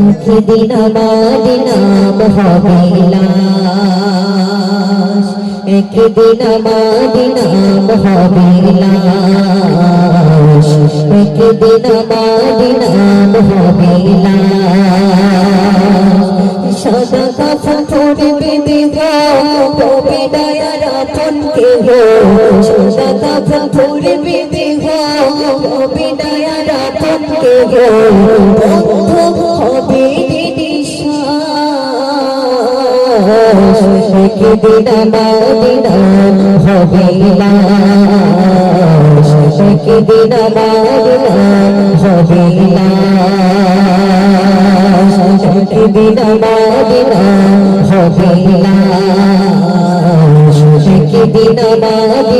একদিন আমার নাম হবে লাশ একদিন আমার নাম হবে লাশ একদিন আমার নাম হবে লাশ সাদা কাফন পড়বে দেব তবে দয়ার আপন কে হো সাদা দয়ার আপন কে বন্ধ হবে নিশ্বাস একদিন হবে লাশ একদিন আমার হবে লাশ একদিন আমার হবে লাশ একদিন আমার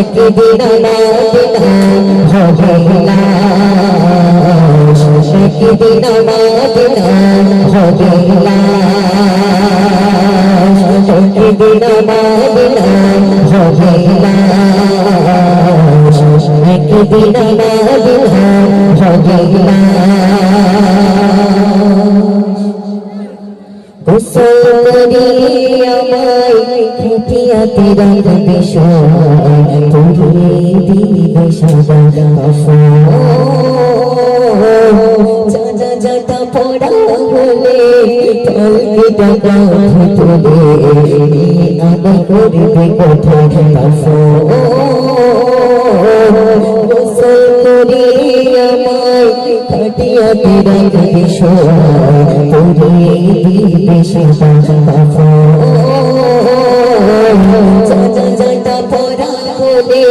বাস একদিন আমার নাম হবে একদিন আমার নাম হবে একদিন আমার নাম হবে লাশ খেপিয়াতে রাখবে সবাই দিবে সাদা কাফন জাতা পড়া হলে তলকে টাকা ভিতরে আদা করবে কথা করি আমায় খাটিয়াতে রাখবে সবাই পড়িয়ে দিবে জানা জাতা পড়া হলে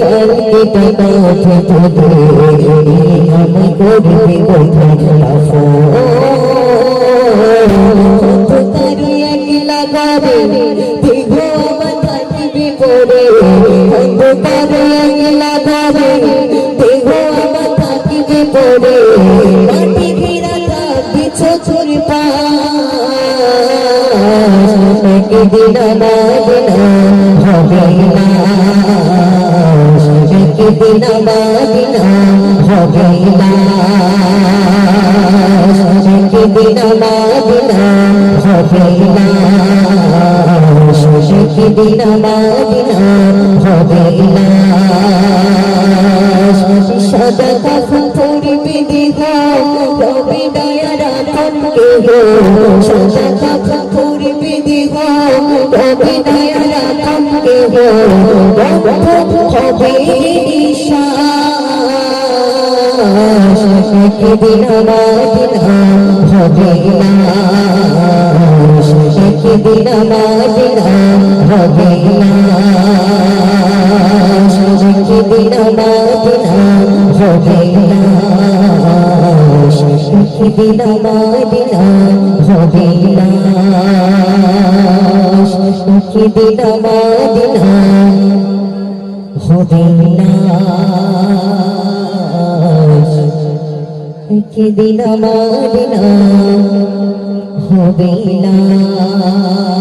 তলকে টাকা ভিতরে আমি করবে কথা কাফন একদিন আমার নাম হবে লাশ একদিন আমার নাম হবে লাশ একদিন আমার নাম হবে লাশ একদিন আমার নাম হবে সাদা কাফন পড়বে দেহ রবি দয়ার আপন কেহ। সাদা কাফন পড়বে দেহ রবি দয়ার আপন হবে একদিন আমার হবে লাশ একদিন আমার হবে লাশ একদিন আমার হবে লাশ একদিন আমার হবে লাশ আমার নাম হবে একদিন নাম হবে লাশ